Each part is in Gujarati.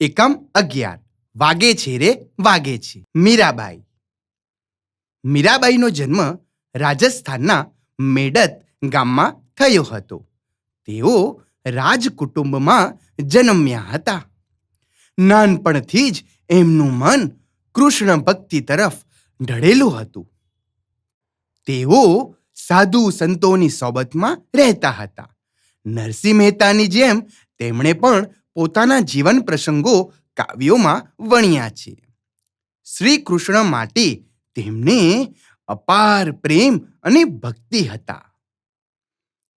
એકમ અગિયાર. વાગે છે રે, વાગે છે. મીરાબાઈ. મીરાબાઈનો જન્મ રાજસ્થાનના મેડત ગામમાં થયો હતો. તેઓ રાજકુટુંબમાં જન્મ્યા હતા. નાનપણથી જ એમનું મન કૃષ્ણ ભક્તિ તરફ ઢળેલું હતું. તેઓ સાધુ સંતોની સોબતમાં રહેતા હતા. નરસિંહ મહેતાની જેમ તેમણે પણ પોતાના જીવન પ્રસંગો કાવ્યોમાં વણ્યા છે. શ્રી કૃષ્ણ માટે તેમને અપાર પ્રેમ અને ભક્તિ હતા.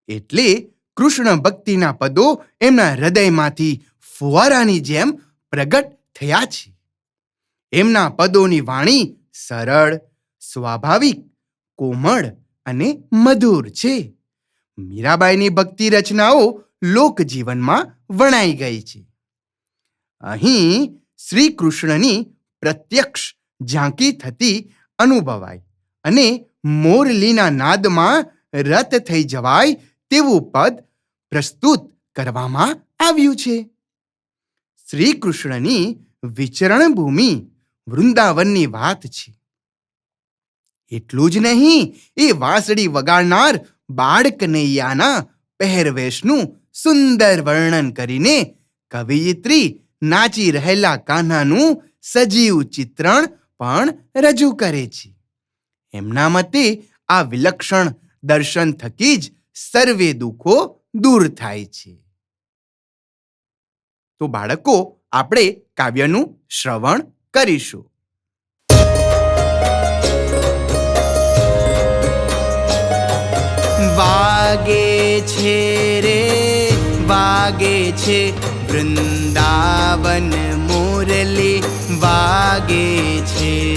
એટલે કૃષ્ણ ભક્તિના પદો એમના હૃદયમાંથી ફુવારાની જેમ પ્રગટ થયા છે. એમના પદોની વાણી સરળ, સ્વાભાવિક, કોમળ અને મધુર છે. મીરાબાઈની ભક્તિ રચનાઓ લોકજીવનમાં વણાઈ ગઈ છે. અહીં શ્રી કૃષ્ણની પ્રત્યક્ષ ઝાંકી થતી અનુભવાય અને મોરલીના નાદમાં રત થઈ જવાય તેવું પદ પ્રસ્તુત કરવામાં આવ્યું છે. શ્રી કૃષ્ણની વિચરણ ભૂમિ વૃંદાવનની વાત છે. એટલું જ નહીં, એ વાંસળી વગાડનાર બાળ કનૈયાના પહેરવેશનું સુંદર વર્ણન કરીને કવિયત્રી નાચી રહેલા કાન્હાનું સજીવ ચિત્રણ પણ રજૂ કરે છે. એમના મતે આ વિલક્ષણ દર્શન થકી જ સર્વે દુઃખો દૂર થાય છે. તો બાળકો, આપણે કાવ્યનું શ્રવણ કરીશું. વાગે છે રે વાગે છે? વૃંદાવન મુરલી વાગે છે.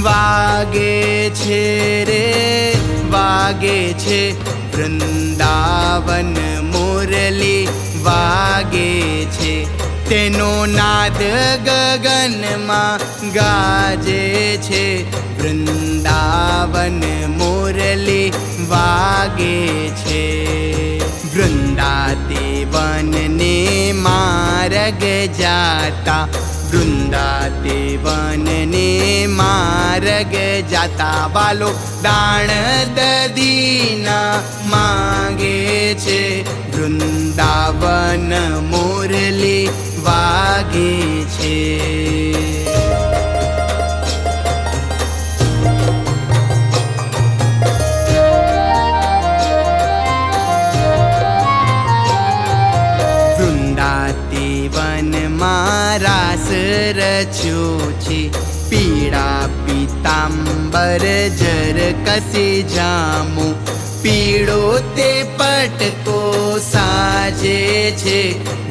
વાગે છે રે, વાગે છે. વૃંદાવન મુરલી વાગે છે. તેનો નાદ ગગનમાં ગાજે છે. વૃંદાવન માર્ગ જાતા વૃંદાતે વનને માર્ગ જાતા, વાલો દાણ દદીના માગે છે. વૃંદાવન મોરલી વાગે છે. रच्योची पीडा पीताम्बर जर कथे जा पीडो ते पटको साजे छे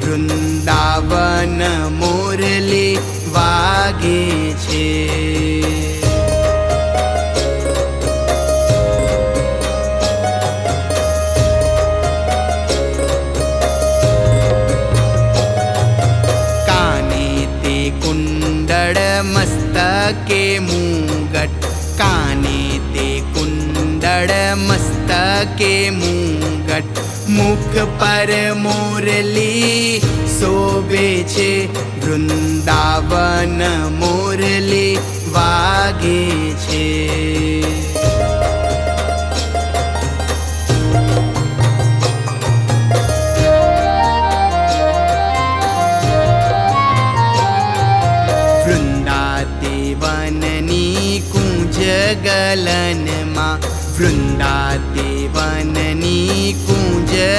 वृन्दावन मोरले वागे छे। મસ્તકે મુંગટ મુખ પર મોરલી શોભે છે વૃંદાવન મોરલી વાગે છે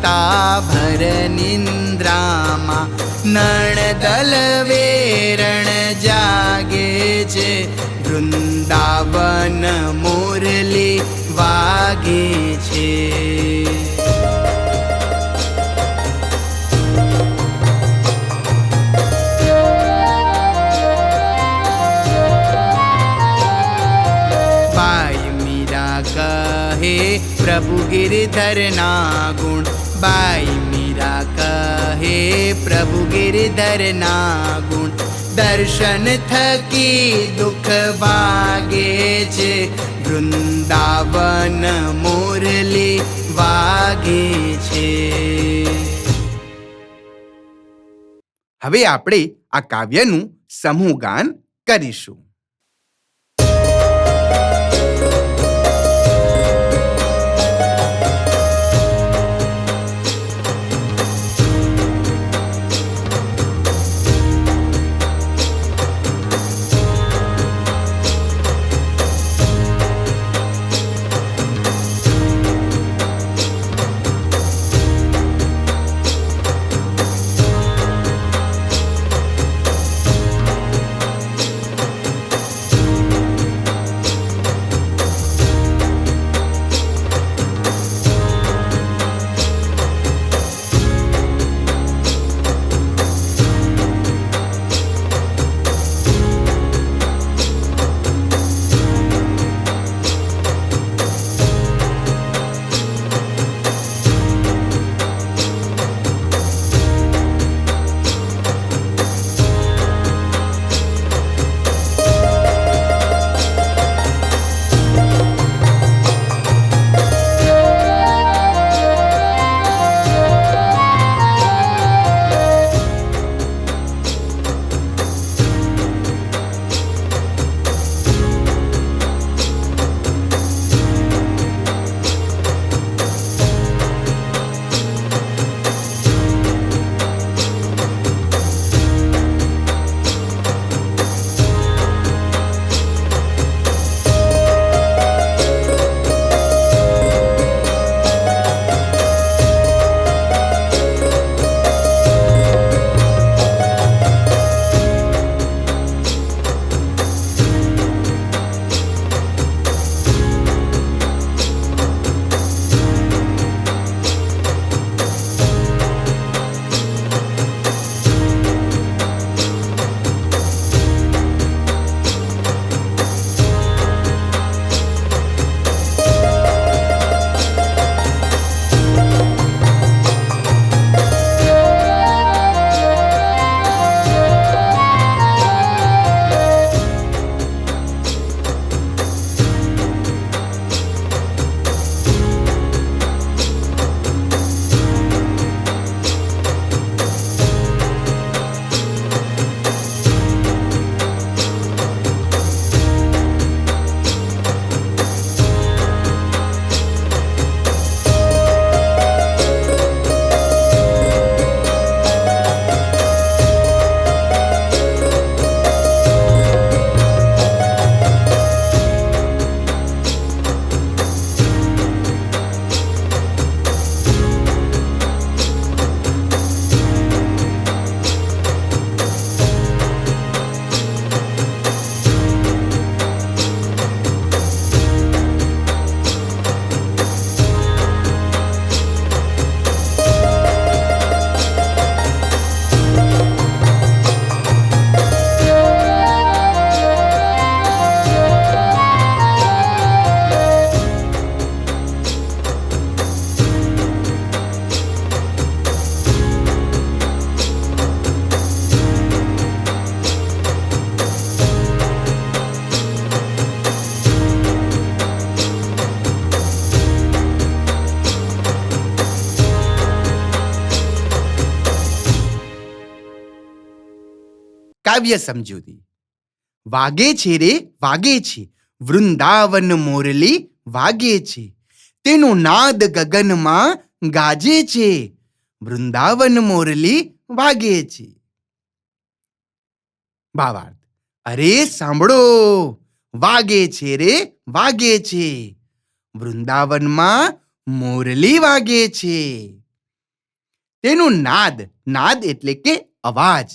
માતા ભર નિંદ્રામાં નણદલ વેરણ જાગે છે વૃંદાવન મુરલી વાગે છે પ્રભુ ગિરિધરના ગુણ બાઈ મીરા કહે, પ્રભુ ગિરધરના ગુણ દર્શન થકી દુઃખ વાગે છે. વૃંદાવન મુરલી વાગે છે. હવે આપણે આ કાવ્યનું સમૂહ ગાન કરીશું. કાવ્ય સમજૂતી. વાગે છે રે, વાગે છે. વૃંદાવન મોરલી વાગે છે. તેનો નાદ ગગનમાં ગાજે છે. વૃંદાવન મોરલી વાગે છે. ભાવાર્થ અરે સાંભળો. વાગે છે રે, વાગે છે. વૃંદાવનમાં મોરલી વાગે છે. તેનું નાદ નાદ એટલે કે અવાજ.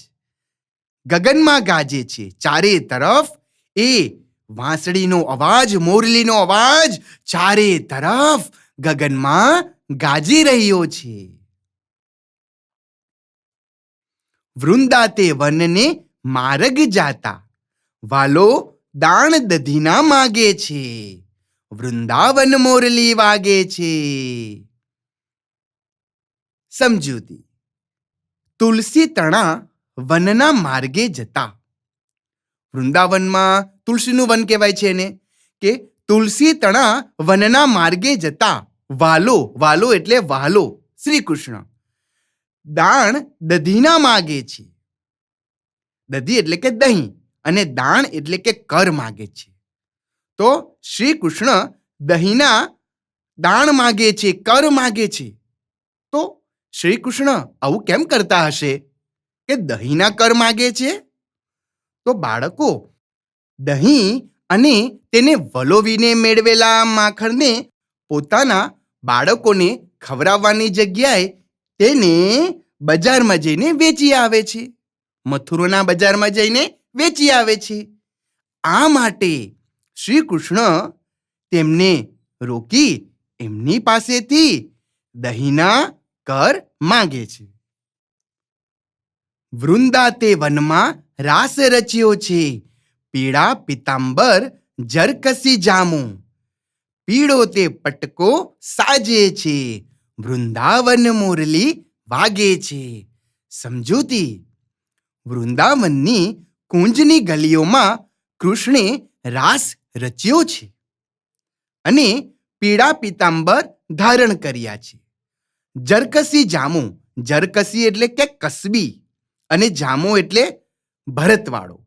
ગગનમાં ગાજે છે. ચારે તરફ એ વાંસળીનો અવાજ, મોરલીનો અવાજ ચારે તરફ ગગનમાં ગાજી રહ્યો છે. વૃંદાતે વનને માર્ગ જાતા વાલો દાણ દધીના માગે છે. વૃંદાવન મોરલી વાગે છે. સમજૂતી. તુલસી તણા વનના માર્ગે જતા. વૃંદાવનમાં તુલસીનું વન કહેવાય છે એને, કે તુલસી તણા વનના માર્ગે જતા. વાલો વાલો એટલે વાલો શ્રી કૃષ્ણ દાણ દધીના માગે છે. દધી એટલે કે દહીં અને દાણ એટલે કે કર માગે છે. તો શ્રી કૃષ્ણ દહીંના દાણ માગે છે, કર માગે છે. તો શ્રી કૃષ્ણ આવું કેમ કરતા હશે? કે દહીંના કર માગે છે? તો બાળકો, દહીં અને તેને વલોવીને મેળવેલા માખણને પોતાના બાળકોને ખવડાવવાની જગ્યાએ તેને બજારમાં જઈને વેચી આવે છે. મથુરોના બજારમાં જઈને વેચી આવે છે. આ માટે શ્રી કૃષ્ણ તેમને રોકી એમની પાસેથી દહીંના કર માંગે છે. વૃંદા તે વનમાં રાસ રચ્યો છે. પીળા પિતાંબર જરકસી જામું. પીળો તે પટકો સાજે છે. વૃંદાવન મુરલી વાગે છે. સમજૂતી વૃંદાવનની કુંજની ગલીઓમાં કૃષ્ણે રાસ રચ્યો છે અને પીળા પિતાંબર ધારણ કર્યા છે. જરકસી જામુ. જરકસી એટલે કે કસબી. અને જામો એટલે ભરતવાળો.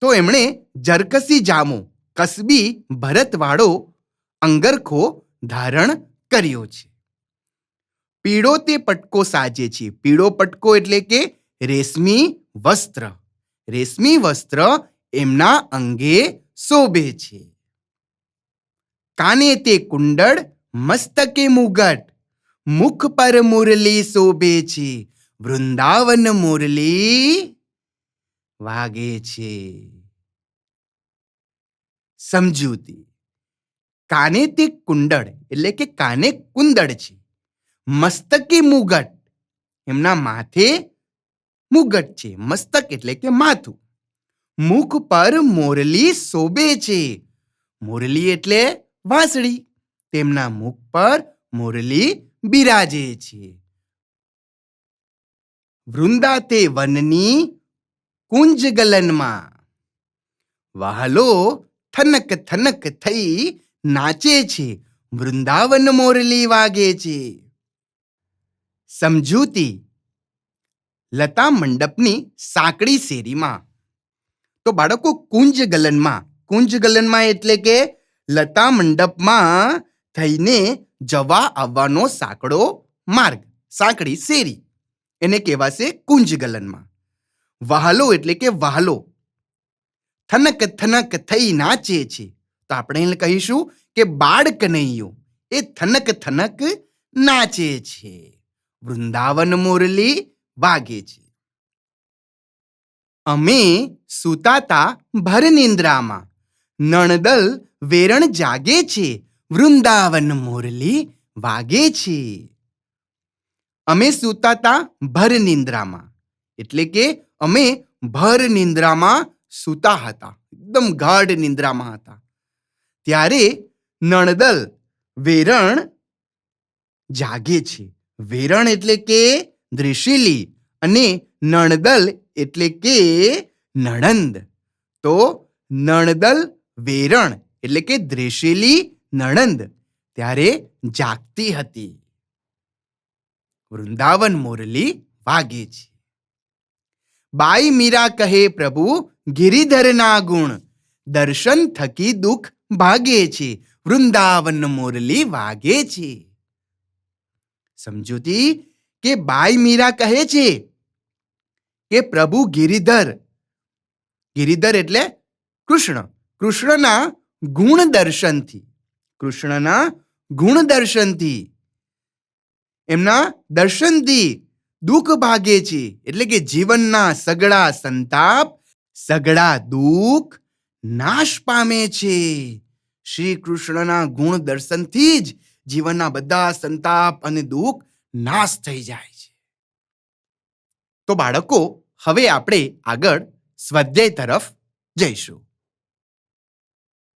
તો એમણે જરકસી જામો, કસબી, ભરતવાળો, અંગરખો ધારણ કર્યો છે. પીળો તે પટકો સાજે છે. પીળો પટકો એટલે કે રેશમી વસ્ત્ર. રેશમી વસ્ત્ર એમના અંગે શોભે છે. કાને તે કુંડળ, મસ્તકે મુગટ, મુખ પર મુરલી શોભે છે. વૃંદાવન મુરલી વાગે છે. સમજૂતી. કાને તે કુંડળ, એટલે કે કાને કુંદળ છે? મસ્તકે મુગટ. એમના માથે મુગટ છે. મસ્તક એટલે કે માથું. મુખ પર મોરલી શોભે છે. મોરલી એટલે વાંસળી. તેમના મુખ પર મોરલી બિરાજે છે. વૃંદા તે વનની કુંજ ગલનમાં વહાલો થનક થનક થઈ નાચે છે, વૃંદાવન મોરલી વાગે છે. સમજૂતી, લતા મંડપની સાંકડી શેરીમાં. તો બાળકો કુંજ ગલનમાં કુંજ ગલનમાં એટલે કે લતા મંડપમાં થઈને જવા આવવાનો સાંકડો માર્ગ, સાંકડી શેરી. એને કહેવાશે કુંજ ગલનમાં વહાલો એટલે કે વહાલો. થનક થનક થઈ નાચે છે. તો આપણે એને કહીશું કે બાળ કનૈયો એ થનક થનક નાચે છે. વૃંદાવન મુરલી વાગે છે. અમે સુતાતા ભર નિંદ્રામાં નણદલ વેરણ જાગે છે. વૃંદાવન મુરલી વાગે છે. અમે સૂતાતા ભર નિંદ્રામાં. એટલે કે અમે ભર નિંદ્રામાં સૂતા હતા. એકદમ ગાઢ નિંદ્રામાં હતા. ત્યારે નણદલ વેરણ જાગે છે. વેરણ એટલે કે દ્રિશીલી અને નણદલ એટલે કે નણંદ. તો નણદલ વેરણ એટલે કે દ્રેશેલી નણંદ. ત્યારે જાગતી હતી. વૃંદાવન મોરલી વાગે છે. બાઈ મીરા કહે, પ્રભુ, ગિરિધરના ગુણ, દર્શન થકી દુઃખ ભાગે છે, વૃંદાવન મોરલી વાગે છે. સમજૂતી કે બાઈ મીરા કહે છે કે, પ્રભુ, ગિરિધર ગિરિધર એટલે કૃષ્ણ, કૃષ્ણના ગુણ દર્શનથી, કૃષ્ણના ગુણ દર્શનથી એમના દર્શનથી દુઃખ ભાગે છે. એટલે કે જીવનના સગળા સંતાપ, સગળા દુઃખ નાશ પામે છે. શ્રી કૃષ્ણના ગુણ દર્શનથી જ જીવનના બધા સંતાપ અને દુઃખ નાશ થઈ જાય છે. તો બાળકો, હવે આપણે આગળ સ્વાધ્યાય તરફ જઈશું.